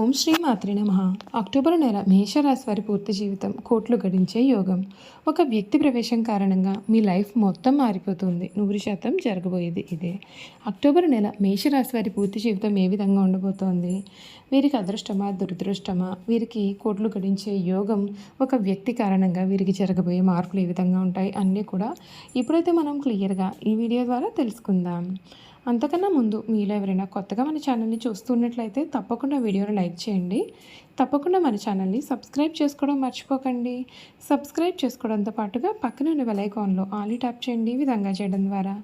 ఓం శ్రీ మాత్రి నమ. అక్టోబర్ నెల మేషరాశి వారి పూర్తి జీవితం కోట్లు గడించే యోగం. ఒక వ్యక్తి ప్రవేశం కారణంగా మీ లైఫ్ మొత్తం మారిపోతుంది. నూరు శాతం జరగబోయేది ఇదే. అక్టోబర్ నెల మేషరాశి వారి పూర్తి జీవితం ఏ విధంగా ఉండబోతోంది? వీరికి అదృష్టమా దురదృష్టమా? వీరికి కోట్లు గడించే యోగం ఒక వ్యక్తి కారణంగా వీరికి జరగబోయే మార్పులు ఏ విధంగా ఉంటాయి? అన్నీ కూడా ఇప్పుడైతే మనం క్లియర్గా ఈ వీడియో ద్వారా తెలుసుకుందాం. అంతకన్నా ముందు మీలో ఎవరైనా కొత్తగా మన ఛానల్ని చూస్తున్నట్లయితే తప్పకుండా వీడియోని లైక్ చేయండి. తప్పకుండా మన ఛానల్ని సబ్స్క్రైబ్ చేసుకోవడం మర్చిపోకండి. సబ్స్క్రైబ్ చేసుకోవడంతో పాటుగా పక్కన ఉన్న వెలైకాన్లో ఆలీ ట్యాప్ చేయండి ఈ విధంగా చేయడం ద్వారా.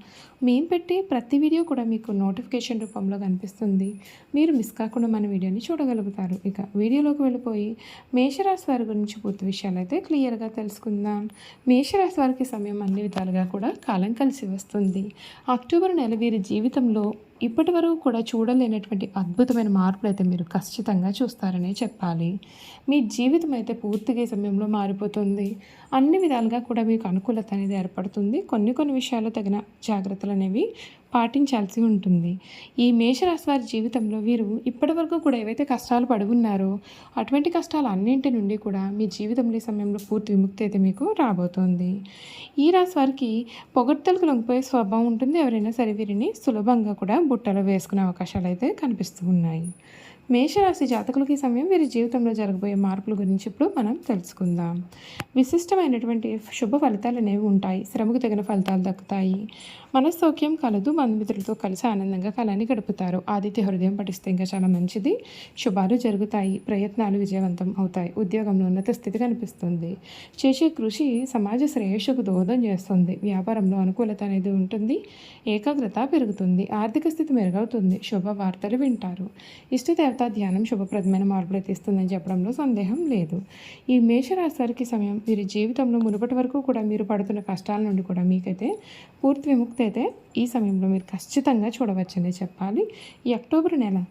మేము పెట్టే ప్రతి వీడియో కూడా మీకు నోటిఫికేషన్ రూపంలో కనిపిస్తుంది. మీరు మిస్ కాకుండా మన వీడియోని చూడగలుగుతారు. ఇక వీడియోలోకి వెళ్ళిపోయి మేషరాశి వారి గురించి పూర్తి విషయాలు అయితే క్లియర్గా తెలుసుకుందాం. మేషరాశి వారికి సమయం అన్ని విధాలుగా కూడా కాలం కలిసి వస్తుంది. అక్టోబర్ నెల వీరి జీవితంలో ఇప్పటి వరకు కూడా చూడలేనటువంటి అద్భుతమైన మార్పులు అయితే మీరు ఖచ్చితంగా చూస్తారనే చెప్పాలి. మీ జీవితం అయితే పూర్తిగా ఈ సమయంలో మారిపోతుంది. అన్ని విధాలుగా కూడా మీకు అనుకూలత అనేది ఏర్పడుతుంది. కొన్ని కొన్ని విషయాల్లో తగిన జాగ్రత్తలు అనేవి పాటించాల్సి ఉంటుంది. ఈ మేషరాశి వారి జీవితంలో వీరు ఇప్పటివరకు కూడా ఏవైతే కష్టాలు పడి ఉన్నారో అటువంటి కష్టాలు అన్నింటి నుండి కూడా మీ జీవితంలో ఈ సమయంలో పూర్తి విముక్తి అయితే మీకు రాబోతోంది. ఈ రాశి వారికి పొగడ్తలకు లొంగిపోయే స్వభావం ఉంటుంది. ఎవరైనా సరే వీరిని సులభంగా కూడా బుట్టలో వేసుకునే అవకాశాలు అయితే కనిపిస్తూ ఉన్నాయి. మేషరాశి జాతకులకి ఈ సమయం వీరి జీవితంలో జరగబోయే మార్పుల గురించి ఇప్పుడు మనం తెలుసుకుందాం. విశిష్టమైనటువంటి శుభ ఫలితాలు అనేవి ఉంటాయి. శ్రమకు తగిన ఫలితాలు దక్కుతాయి. మనస్సౌఖ్యం కలదు బంధుమిత్రులతో కలిసి ఆనందంగా కాలాన్ని గడుపుతారు. ఆదిత్య హృదయం పఠిస్తే ఇంకా చాలా మంచిది. శుభాలు జరుగుతాయి. ప్రయత్నాలు విజయవంతం అవుతాయి. ఉద్యోగంలో ఉన్నత స్థితి కనిపిస్తుంది. చేసే కృషి సమాజ శ్రేయస్సుకు దోహదం చేస్తుంది. వ్యాపారంలో అనుకూలత అనేది ఉంటుంది. ఏకాగ్రత పెరుగుతుంది. ఆర్థిక స్థితి మెరుగవుతుంది. శుభ వార్తలు వింటారు. ఇష్టదేవత ధ్యానం శుభప్రదమైన మార్పులు తీస్తుందని చెప్పడంలో సందేహం లేదు. ఈ మేషరాశి వారికి సమయం వీరి జీవితంలో మునుపటి వరకు కూడా మీరు పడుతున్న కష్టాల నుండి కూడా మీకైతే పూర్తి విముక్తి అయితే ఈ సమయంలో మీరు ఖచ్చితంగా చూడవచ్చనే చెప్పాలి. ఈ అక్టోబర్ నెల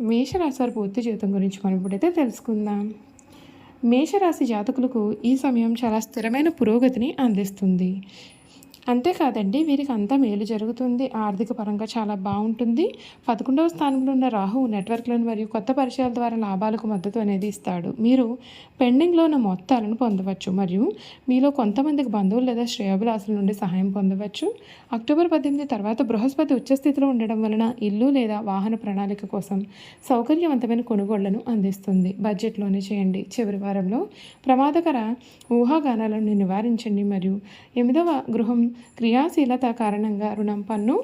మేషరాశి వారి పూర్తి జీవితం గురించి మనం ఇప్పుడైతే తెలుసుకుందాం. మేషరాశి జాతకులకు ఈ సమయం చాలా స్థిరమైన పురోగతిని అందిస్తుంది. అంతేకాదండి వీరికి అంతా మేలు జరుగుతుంది. ఆర్థిక పరంగా చాలా బాగుంటుంది. పదకొండవ స్థానంలో ఉన్న రాహు నెట్వర్క్లను మరియు కొత్త పరిచయాల ద్వారా లాభాలకు మద్దతు అనేది ఇస్తాడు. మీరు పెండింగ్లో ఉన్న మొత్తాలను పొందవచ్చు మరియు మీలో కొంతమందికి బంధువులు లేదా శ్రేయాభిలాసుల నుండి సహాయం పొందవచ్చు. అక్టోబర్ పద్దెనిమిది తర్వాత బృహస్పతి ఉచ్చస్థితిలో ఉండడం వలన ఇల్లు లేదా వాహన ప్రణాళిక కోసం సౌకర్యవంతమైన కొనుగోళ్ళను అందిస్తుంది. బడ్జెట్లోనే చేయండి. చివరి వారంలో ప్రమాదకర ఊహాగానాలను నివారించండి మరియు ఎనిమిదవ గృహం క్రియాశీలత కారణంగా రుణం పన్ను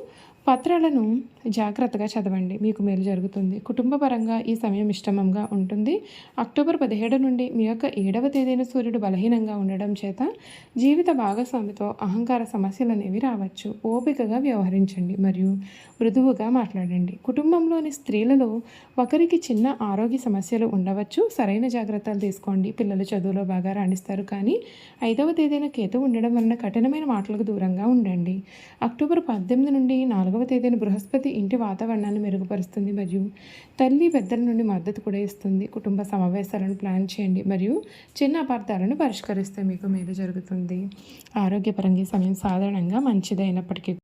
పత్రాలను జాగ్రత్తగా చదవండి. మీకు మేలు జరుగుతుంది. కుటుంబపరంగా ఈ సమయం ఇష్టమంగా ఉంటుంది. అక్టోబర్ పదిహేడు నుండి మీ యొక్క ఏడవ తేదీన సూర్యుడు బలహీనంగా ఉండడం చేత జీవిత భాగస్వామితో అహంకార సమస్యలు అనేవి రావచ్చు. ఓపికగా వ్యవహరించండి మరియు మృదువుగా మాట్లాడండి. కుటుంబంలోని స్త్రీలలో ఒకరికి చిన్న ఆరోగ్య సమస్యలు ఉండవచ్చు. సరైన జాగ్రత్తలు తీసుకోండి. పిల్లలు చదువులో బాగా రాణిస్తారు కానీ ఐదవ తేదీన కేతు ఉండడం వలన కఠినమైన మాటలకు దూరంగా ఉండండి. అక్టోబర్ పద్దెనిమిది నుండి నాలుగవ తేదీన బృహస్పతి ఇంటి వాతావరణాన్ని మెరుగుపరుస్తుంది మరియు తల్లి పెద్దల నుండి మద్దతు కూడా ఇస్తుంది. కుటుంబ సమావేశాలను ప్లాన్ చేయండి మరియు చిన్న అపార్థాలను పరిష్కరిస్తే మీకు మేలు జరుగుతుంది. ఆరోగ్యపరంగా సమయం సాధారణంగా మంచిదైనప్పటికీ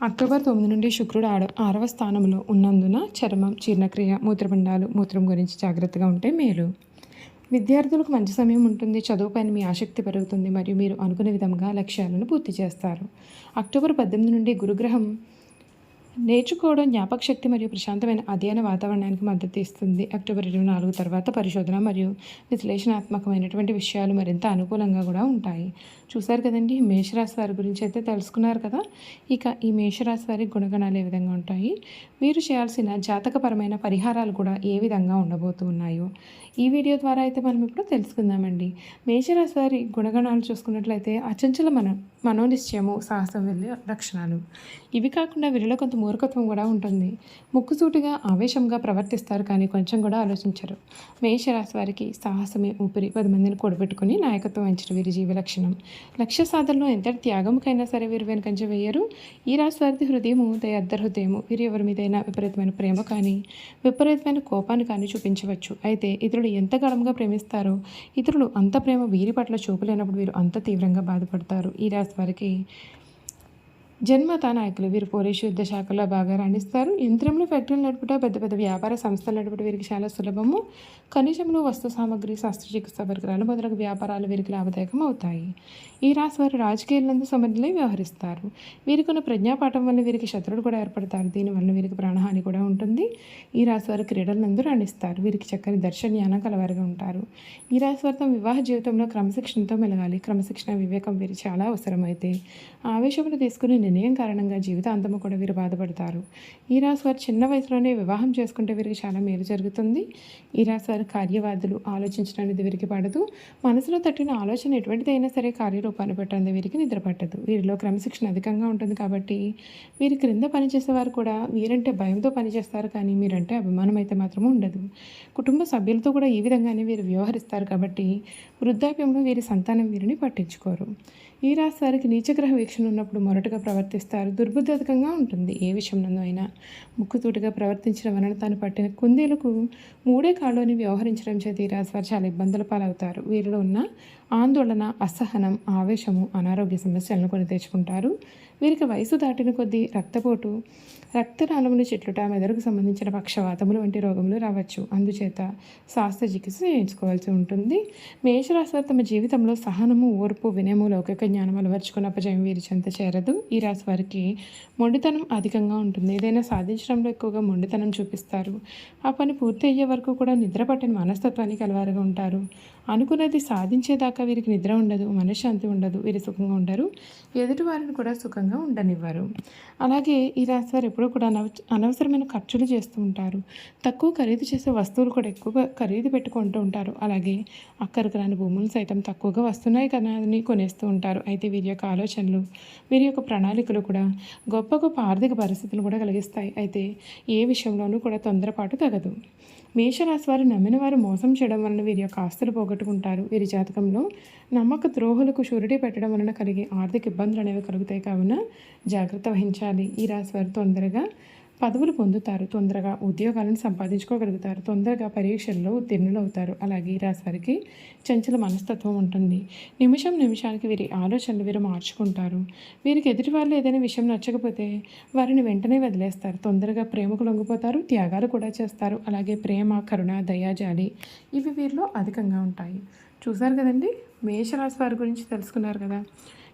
అక్టోబర్ తొమ్మిది నుండి శుక్రుడు ఆడ ఆరవ స్థానంలో ఉన్నందున చర్మం జీర్ణక్రియ మూత్రపిండాలు మూత్రం గురించి జాగ్రత్తగా ఉంటే మేలు. విద్యార్థులకు మంచి సమయం ఉంటుంది చదువుపైన మీ ఆసక్తి పెరుగుతుంది మరియు మీరు అనుకునే విధంగా లక్ష్యాలను పూర్తి చేస్తారు. అక్టోబర్ పద్దెనిమిది నుండి గురుగ్రహం నేర్చుకోవడం జ్ఞాపక శక్తి మరియు ప్రశాంతమైన అధ్యయన వాతావరణానికి మద్దతు ఇస్తుంది. అక్టోబర్ ఇరవై నాలుగు తర్వాత పరిశోధన మరియు విశ్లేషణాత్మకమైనటువంటి విషయాలు మరింత అనుకూలంగా కూడా ఉంటాయి. చూశారు కదండి మేషరాశి వారి గురించి అయితే తెలుసుకున్నారు కదా. ఇక ఈ మేషరాశి వారి గుణగణాలు ఏ విధంగా ఉంటాయి? మీరు చేయాల్సిన జాతకపరమైన పరిహారాలు కూడా ఏ విధంగా ఉండబోతూ ఉన్నాయో ఈ వీడియో ద్వారా అయితే మనం ఇప్పుడు తెలుసుకుందామండి. మేషరాశి వారి గుణగణాలు చూసుకున్నట్లయితే అచంచల మన మనోనిశ్చయము సాహసం వెళ్ళే లక్షణాలు. ఇవి కాకుండా వీరిలో కొంత మూర్ఖత్వం కూడా ఉంటుంది. ముక్కుసూటిగా ఆవేశంగా ప్రవర్తిస్తారు కానీ కొంచెం కూడా ఆలోచించరు. మేషరాశి వారికి సాహసమే ఊపిరి పది మందిని కూడబెట్టుకుని నాయకత్వం వహించడం వీరి జీవ లక్షణం లక్ష్య సాధనలో ఎంతటి త్యాగముకైనా సరే వీరు వెనుకంచ వేయరు. ఈ రాశి వారి హృదయము దయద్దర హృదయము. వీరు ఎవరి మీదైనా విపరీతమైన ప్రేమ కానీ విపరీతమైన కోపాన్ని కానీ చూపించవచ్చు. అయితే ఇతరులు ఎంత గడంగా ప్రేమిస్తారో ఇతరులు అంత ప్రేమ వీరి పట్ల చూపలేనప్పుడు వీరు అంత తీవ్రంగా బాధపడతారు. ఈ రాశి వారికి జన్మత నాయకులు వీరు పోలీసు యుద్ధ శాఖలో బాగా రాణిస్తారు. యంత్రంలో ఫ్యాక్టరీలు నడుపుట పెద్ద పెద్ద వ్యాపార సంస్థలు నడుపుట వీరికి చాలా సులభము. ఖనిజములు వస్తు సామగ్రి శస్త్రచికిత్స పరికరాలు మొదలగు వ్యాపారాలు వీరికి లాభదాయకం అవుతాయి. ఈ రాశి వారు రాజకీయాలందు సమర్థులై వ్యవహరిస్తారు. వీరికి ఉన్న ప్రజ్ఞాపాఠం వల్ల వీరికి శత్రుడు కూడా ఏర్పడతారు. దీనివల్ల వీరికి ప్రాణహాని కూడా ఉంటుంది. ఈ రాశి వారు క్రీడలందు రాణిస్తారు. వీరికి చక్కని దర్శన జ్ఞానం కలవారుగా ఉంటారు. ఈ రాశి వారు తమ వివాహ జీవితంలో క్రమశిక్షణతో మెలగాలి. క్రమశిక్షణ వివేకం వీరు చాలా అవసరమైతే. ఆవేశమును తీసుకునే నిర్ణయం కారణంగా జీవితాంతము కూడా వీరు బాధపడతారు. ఈ రాశి వారు చిన్న వయసులోనే వివాహం చేసుకుంటే వీరికి చాలా మేలు జరుగుతుంది. ఈ రాశి వారు కార్యవాదులు ఆలోచించడానికి వీరికి పడదు. మనసులో తట్టిన ఆలోచన ఎటువంటిదైనా సరే కార్యరూపాన్ని పెట్టండి వీరికి నిద్ర పట్టదు వీరిలో క్రమశిక్షణ అధికంగా ఉంటుంది కాబట్టి వీరి క్రింద పనిచేసేవారు కూడా వీరంటే భయంతో పనిచేస్తారు కానీ మీరంటే అభిమానం అయితే మాత్రం ఉండదు. కుటుంబ సభ్యులతో కూడా ఈ విధంగానే వీరు వ్యవహరిస్తారు కాబట్టి వృద్ధాప్యంలో వీరి సంతానం వీరిని పట్టించుకోరు. ఈ రాశి వారికి నీచగ్రహ వీక్షణ ఉన్నప్పుడు మొరటుగా ప్రవర్తిస్తారు. దుర్బుద్ధికంగా ఉంటుంది. ఏ విషయంలో అయినా ముక్కుతూటిగా ప్రవర్తించడం వలన తాను పట్టిన కుందేలకు మూడే కాళ్ళని వ్యవహరించడం చేత ఈ రాశి వారు చాలా ఇబ్బందుల పాలవుతారు. వీరిలో ఉన్న ఆందోళన అసహనం ఆవేశము అనారోగ్య సమస్యలను కొని తెచ్చుకుంటారు. వీరికి వయసు దాటిన కొద్దీ రక్తపోటు రక్తనాళములు చెట్లుట మెదడుకు సంబంధించిన పక్షవాతములు వంటి రోగములు రావచ్చు. అందుచేత శాస్త్ర చికిత్స చేయించుకోవాల్సి ఉంటుంది. మేషరాశి తమ జీవితంలో సహనము ఓర్పు వినయము లౌకిక జ్ఞానం అలవర్చుకున్న అపజయం వీరి చెంత చేరదు. ఈ రాశి వారికి మొండితనం అధికంగా ఉంటుంది. ఏదైనా సాధించడంలో ఎక్కువగా మొండితనం చూపిస్తారు. ఆ పని పూర్తి అయ్యే వరకు కూడా నిద్రపట్టిన మనస్తత్వాన్ని కలవారుగా ఉంటారు. అనుకున్నది సాధించేదాకా వీరికి నిద్ర ఉండదు మనశ్శాంతి ఉండదు వీరు సుఖంగా ఉండరు ఎదుటి వారిని కూడా సుఖంగా ఉండనివ్వరు. అలాగే ఈ రాశి వారు ఎప్పుడూ కూడా అనవ అనవసరమైన ఖర్చులు చేస్తూ ఉంటారు. తక్కువ ఖరీదు చేసే వస్తువులు కూడా ఎక్కువగా ఖరీదు పెట్టుకుంటూ ఉంటారు. అలాగే అక్కడికి రాని భూములు సైతం తక్కువగా వస్తున్నాయి కదా అని కొనేస్తూ ఉంటారు. అయితే వీరి యొక్క ఆలోచనలు వీరి యొక్క ప్రణాళికలు కూడా గొప్ప గొప్ప ఆర్థిక పరిస్థితులు కూడా కలిగిస్తాయి. అయితే ఏ విషయంలోనూ కూడా తొందరపాటు తగదు. మేషరాశి వారు నమ్మిన వారు మోసం చేయడం వలన వీరి యొక్క ఆస్తులు పోగొట్టుకుంటారు. వీరి జాతకంలో నమ్మక ద్రోహులకు షూరిటీ పెట్టడం వలన కలిగే ఆర్థిక ఇబ్బందులు అనేవి కలుగుతాయి. కావున జాగ్రత్త వహించాలి. ఈ రాశి వారు తొందరగా పదవులు పొందుతారు తొందరగా ఉద్యోగాలను సంపాదించుకోగలుగుతారు తొందరగా పరీక్షల్లో ఉత్తీర్ణులు అవుతారు అలాగే ఈ వారికి చంచల మనస్తత్వం ఉంటుంది. నిమిషం నిమిషానికి వీరి ఆలోచనలు వీరు మార్చుకుంటారు. వీరికి ఎదుటి వాళ్ళు ఏదైనా విషయం నచ్చకపోతే వారిని వెంటనే వదిలేస్తారు. తొందరగా ప్రేమకు లొంగిపోతారు త్యాగాలు కూడా చేస్తారు. అలాగే ప్రేమ కరుణ దయాజాలి ఇవి వీరిలో అధికంగా ఉంటాయి. చూసారు కదండి? మేషరాశి వారి గురించి తెలుసుకున్నారు కదా.